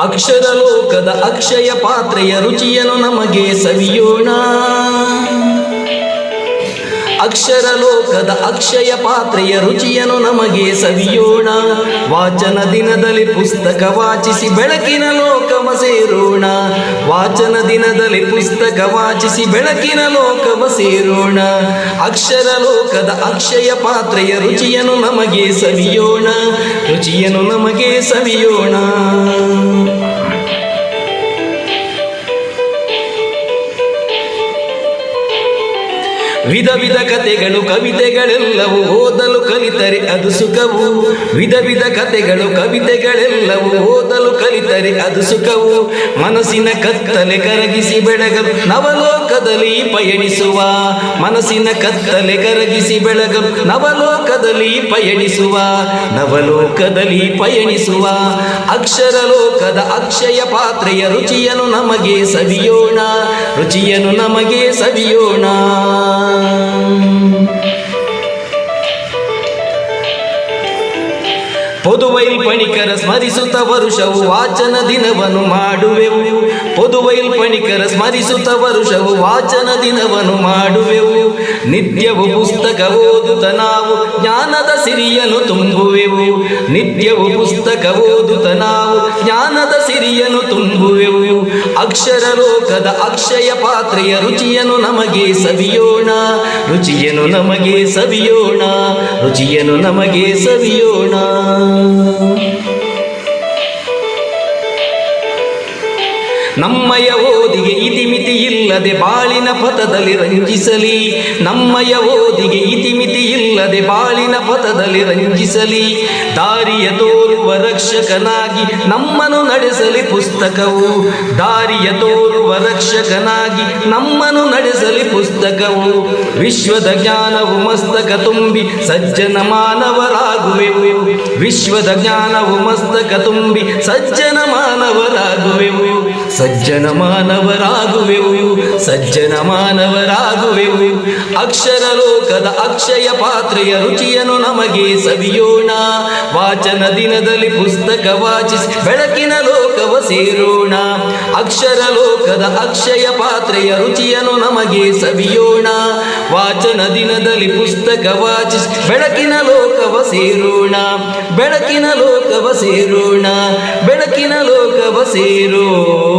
ಅಕ್ಷರ ಲೋಕದ ಅಕ್ಷಯ ಪಾತ್ರೆಯ ರುಚಿಯನ್ನು ನಮಗೆ ಸವಿಯೋಣ. ಅಕ್ಷರ ಲೋಕದ ಅಕ್ಷಯ ಪಾತ್ರೆಯ ರುಚಿಯನ್ನು ನಮಗೆ ಸವಿಯೋಣ. ವಾಚನ ದಿನದಲ್ಲಿ ಪುಸ್ತಕ ವಾಚಿಸಿ ಬೆಳಕಿನ ಲೋಕವ ಸೇರೋಣ. ವಾಚನ ದಿನದಲ್ಲಿ ಪುಸ್ತಕ ವಾಚಿಸಿ ಬೆಳಕಿನ ಲೋಕವ ಸೇರೋಣ. ಅಕ್ಷರ ಲೋಕದ ಅಕ್ಷಯ ಪಾತ್ರೆಯ ರುಚಿಯನ್ನು ನಮಗೆ ಸವಿಯೋಣ. ರುಚಿಯನ್ನು ನಮಗೆ ಸವಿಯೋಣ. ವಿಧ ವಿಧ ಕಥೆಗಳು, ಕವಿತೆಗಳೆಲ್ಲವೂ ಓದಲು ಕಲಿತರೆ ಅದು ಸುಖವು. ವಿಧ ವಿಧ ಕಥೆಗಳು, ಕವಿತೆಗಳೆಲ್ಲವೂ ಓದಲು ಕಲಿತರೆ ಅದು ಸುಖವು. ಮನಸ್ಸಿನ ಕತ್ತಲೆ ಕರಗಿಸಿ ಬೆಳಗಲು ನವಲೋಕದಲ್ಲಿ ಪಯಣಿಸುವ. ಮನಸ್ಸಿನ ಕತ್ತಲೆ ಕರಗಿಸಿ ಬೆಳಗಲು ನವಲೋಕದಲ್ಲಿ ಪಯಣಿಸುವ. ನವಲೋಕದಲ್ಲಿ ಪಯಣಿಸುವ. ಅಕ್ಷರ ಲೋಕದ ಅಕ್ಷಯ ಪಾತ್ರೆಯ ರುಚಿಯನ್ನು ನಮಗೆ ಸವಿಯೋಣ. ರುಚಿಯನ್ನು ನಮಗೆ ಸವಿಯೋಣ. ಪೊದುವೈಲ್ಪಣಿಕರ ಸ್ಮರಿಸುತ್ತ ವರುಷವು ವಾಚನ ದಿನವನ್ನು ಮಾಡುವೆವು. ಪೊದುವೈಲ್ಪಣಿಕರ ಸ್ಮರಿಸುತ್ತ ವರುಷವು ವಾಚನ ದಿನವನ್ನು ಮಾಡುವೆವು. ನಿತ್ಯವು ಪುಸ್ತಕ ಓದುತ್ತ ನಾವು ಜ್ಞಾನದ ಸಿರಿಯನ್ನು ತುಂಬುವೆವು. ನಿತ್ಯವು ಪುಸ್ತಕ ಓದುತ್ತ ನಾವು ಜ್ಞಾನದ ಸಿರಿಯನ್ನು ತುಂಬುವೆವು. ಅಕ್ಷರ ಲೋಕದ ಅಕ್ಷಯ ಪಾತ್ರೆಯ ರುಚಿಯನ್ನು ನಮಗೆ ಸವಿಯೋಣ. ರುಚಿಯನ್ನು ನಮಗೆ ಸವಿಯೋಣ. ರುಚಿಯನ್ನು ನಮಗೆ ಸವಿಯೋಣ. ನಮ್ಮಯ ಓದಿಗೆ ಇತಿಮಿತಿ ಇಲ್ಲದೆ ಬಾಳಿನ ಪಥದಲ್ಲಿ ರಂಜಿಸಲಿ. ನಮ್ಮಯ ಓದಿಗೆ ಇತಿಮಿತಿ ಇಲ್ಲದೆ ಬಾಳಿನ ಪಥದಲ್ಲಿ ರಂಜಿಸಲಿ. ದಾರಿಯ ತೋರುವ ರಕ್ಷಕನಾಗಿ ನಮ್ಮನ್ನು ನಡೆಸಲಿ ಪುಸ್ತಕವು. ದಾರಿಯ ತೋರುವ ರಕ್ಷಕನಾಗಿ ನಮ್ಮನ್ನು ನಡೆಸಲಿ ಪುಸ್ತಕವು. ವಿಶ್ವದ ಜ್ಞಾನವು ಮಸ್ತಕ ತುಂಬಿ ಸಜ್ಜನ ಮಾನವರಾಗುವೆವು. ವಿಶ್ವದ ಜ್ಞಾನವು ಮಸ್ತಕ ತುಂಬಿ ಸಜ್ಜನ ಮಾನವರಾಗುವೆವು. ಸಜ್ಜನ ಮಾನವರಾಗುವೆವು ಸಜ್ಜನ ಮಾನವರಾಗುವೆವು. ಅಕ್ಷರ ಲೋಕದ ಅಕ್ಷಯ ಪಾತ್ರೆಯ ರುಚಿಯನ್ನು ನಮಗೆ ಸವಿಯೋಣ. ವಾಚನ ದಿನದಲ್ಲಿ ಪುಸ್ತಕ ವಾಚಿಸಿ ಬೆಳಕಿನ ಲೋಕವ ಸೇರೋಣ. ಅಕ್ಷರ ಲೋಕದ ಅಕ್ಷಯ ಪಾತ್ರೆಯ ರುಚಿಯನ್ನು ನಮಗೆ ಸವಿಯೋಣ. ವಾಚನ ದಿನದಲ್ಲಿ ಪುಸ್ತಕ ವಾಚಿಸಿ ಬೆಳಕಿನ ಲೋಕವ ಸೇರೋಣ. ಬೆಳಕಿನ ಲೋಕವ ಸೇರೋಣ. ಬೆಳಕಿನ ಲೋಕವ ಸೇರೋಣ